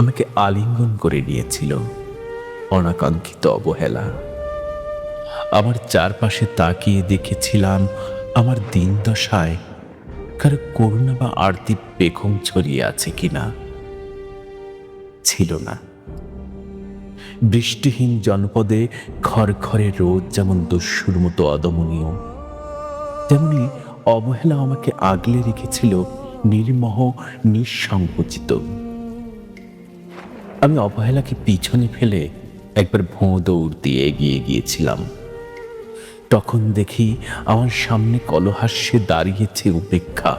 আমাকে আলিঙ্গন করে নিয়েছিল, অনাকাঙ্ক্ষিত অবহেলা। আমার চারপাশে তাকিয়ে দেখেছিলাম আমার দিন দশায় কারও করুণা বা আরতি পেখম ছড়িয়ে আছে কিনা। ছিল না। বৃষ্টিহীন জনপদে খড়খড়ে রোদ যেমন দস্যুর মতো অদমনীয়, তেমনি অবহেলা আমাকে আগলে রেখেছিল নির্মহ, নিঃসংকোচিত। আমি অবহেলাকে পিছনে ফেলে একবার ভোঁ দৌড় দিয়ে এগিয়ে গিয়েছিলাম। তখন দেখি আমার সামনে কলহাস্যে দাঁড়িয়েছে উপেক্ষা।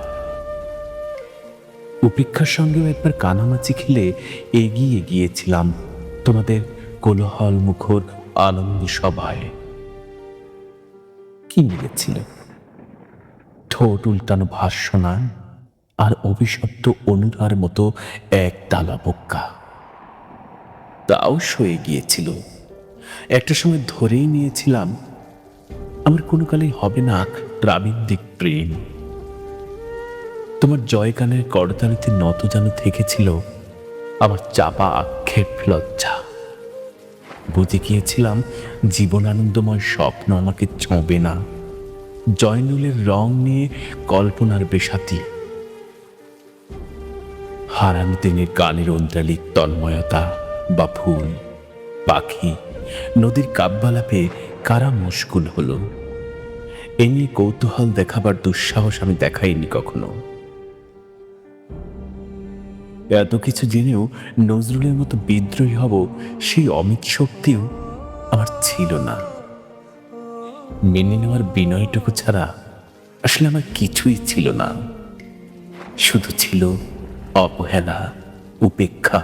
উপেক্ষার সঙ্গেও একবার কানামাচি খেলে এগিয়ে গিয়েছিলাম তোমাদের কোলাহল মুখর আনন্দ সভায়। কি মিলেছিল ঠোঁট উল্টানো ভাষ্যনা আর অভিশপ্ত অনুরার মতো এক তালা বোক্কা তাও সয়ে গিয়েছিল। একটা সময় ধরেই নিয়েছিলাম, আমার কোনো কালেই হবে না প্রাবিন্দিক প্রেম। তোমার জয়গানের করতালিতে নত যেন থেকেছিল, আমার চাপা আক্ষেপ লজ্জা। বুঝে গিয়েছিলাম, জীবনানন্দময় স্বপ্ন আমাকে ছোঁবে না। জয়নুলের রং নিয়ে কল্পনার বেশাতি। হারানো দিনের গানের অন্ত্রালিক তন্ময়তা। বা ফুল, পাখি, নদীর কাব্যালাপে কারা মুশকুল হলো? এ নিয়ে কৌতূহল দেখাবার দুঃসাহস আমি দেখাইনি কখনো। এত কিছু জেনেও নজরুলের মতো বিদ্রোহী হব সেই অমিত শক্তিও আমার ছিল না। মেনে নেওয়ার বিনয়টুকু ছাড়া আসলে আমার কিছুই ছিল না। শুধু ছিল অবহেলা, উপেক্ষা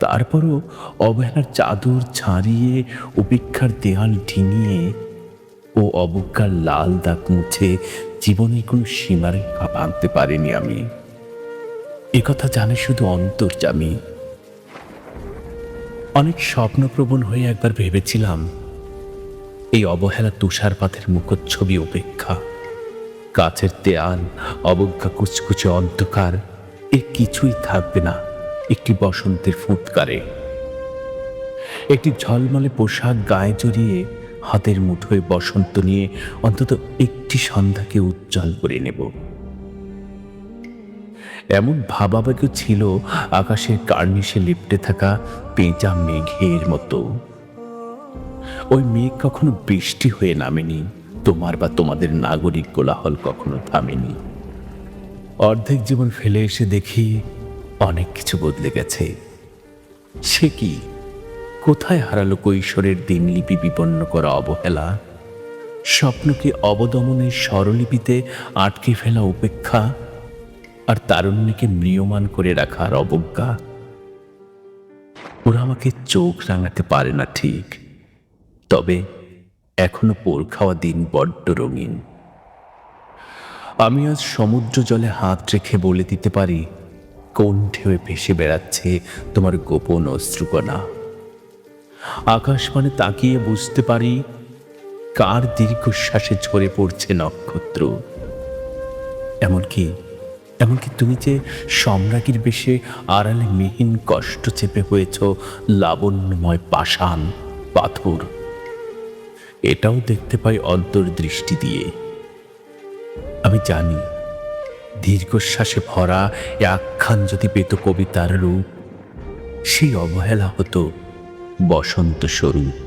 তারপরও অবহেলার চাদর ছাড়িয়ে উপেক্ষার দেয়াল ঢিঙিয়ে ও অবজ্ঞার লাল দাগ মুছে জীবনের কোনো সীমারেখা ভাঙতে পারিনি আমি। একথা জানে শুধু অন্তর্জামী অনেক স্বপ্নপ্রবণ হয়ে একবার ভেবেছিলাম, এই অবহেলা তুষারপাতের মুখচ্ছবি উপেক্ষা কাছের দেয়াল, অবজ্ঞা কুচকুচে অন্ধকার, এ কিছুই থাকবে না। একটি বসন্তের ফুৎকারে একটি ঝলমলে পোশাক গায়ে জড়িয়ে হাতের মুঠোয় বসন্ত নিয়ে অন্তত একটি সন্ধ্যাকে উজ্জ্বল করে নেব। এমন ভাবাবেগও ছিল আকাশের কার্নিশে লিপটে থাকা পেঁচা মেঘের মতো। ওই মেঘ কখনো বৃষ্টি হয়ে নামেনি, তোমার বা তোমাদের নাগরিক কোলাহল কখনো থামেনি। অর্ধেক জীবন ফেলে এসে দেখি অনেক কিছু বদলে গেছে। সে কি? কোথায় হারালো কৈশোরের দিনলিপি বিপন্ন করা অবহেলা? স্বপ্নকে অবদমনের স্বরলিপিতে আটকে ফেলা উপেক্ষা? আর তারুণ্যকে ম্রিয়মান করে রাখার অবজ্ঞা? ওরা আমাকে চোখ রাঙাতে পারে না ঠিক। তবে এখনও পোর খাওয়া দিন বড্ড রঙিন। আমি আজ সমুদ্র জলে হাত রেখে বলে দিতে পারি কোন ঢেউয়ে ভেসে বেড়াচ্ছে তোমার গোপন অশ্রুকণা। আকাশ মানে তাকিয়ে বুঝতে পারি কার দীর্ঘশ্বাসে ঝরে পড়ছে নক্ষত্র। এমনকি এমনকি তুমি যে সম্রাজ্ঞীর বেশে আড়ালে মিহিন কষ্ট চেপে হয়েছ, লাবণ্যময় পাষাণ, পাথর, এটাও দেখতে পাই অন্তর্দৃষ্টি দিয়ে। আমি জানি দীর্ঘশ্বাসে ভরা এ আখ্যান যদি পেত কবিতার রূপ সেই অবহেলা হতো বসন্ত স্বরূপ।